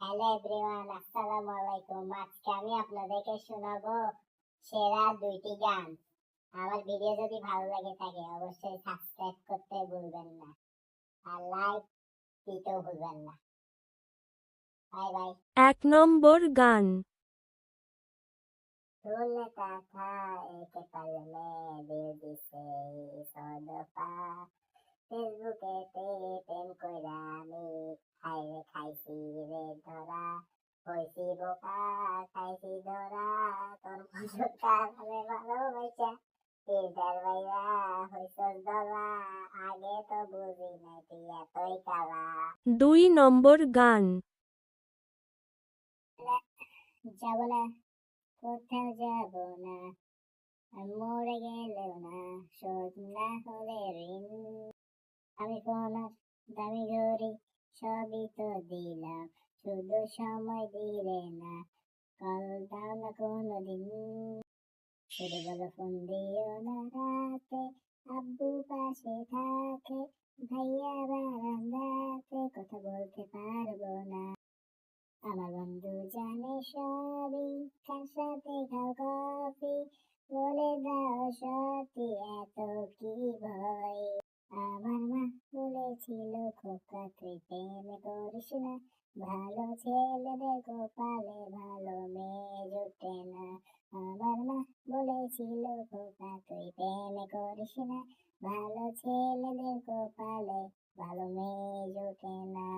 Hello everyone আসসালামু আলাইকুম। আজকে আমি আপনাদেরকে শোনাবো সেরা দুইটি গান। আমার ভিডিও যদি ভালো লাগে থাকে অবশ্যই সাবস্ক্রাইব করতে ভুলবেন না আর লাইক দিতেও ভুলবেন না। বাই বাই এক নম্বর গান। একে পারলে দিল দিছে সদপা। ফেসবুকে তে প্রেম কইরা আমি হইছি বোকা খাইছি তোর মজুকা ভালোবাসা। হইছস দলা আগে তো বুঝি নাই তুই এতই কালা। দুই নম্বর গান। যাব না কোথাও যাব না মরে গেলেও না শোধ না হলে ঋণ। আমি কোন দামি ঘড়ি সবই তো দিলাম শুধু সময় দিলে না কল দাও না কোনোদিন শুধু বলো ফোন দিও না রাতে আব্বু পাশে থাকে ভাইয়া বারান্দাতে কথা বলতে পারব না আমার বন্ধু জানে সবই কার সাথে খাও কফি বলে দাও সত্যি এত কি ভয় আমার মা বলেছিল খোকা তুই প্রেম করিস না। ভালো ছেলেদের কপালে ভালো মেয়ে জোটে না আমার মা বলেছিল খোকা তুই প্রেম করিস না। ভালো ছেলে দেখো কপালে ভালো মেয়ে জোটে না।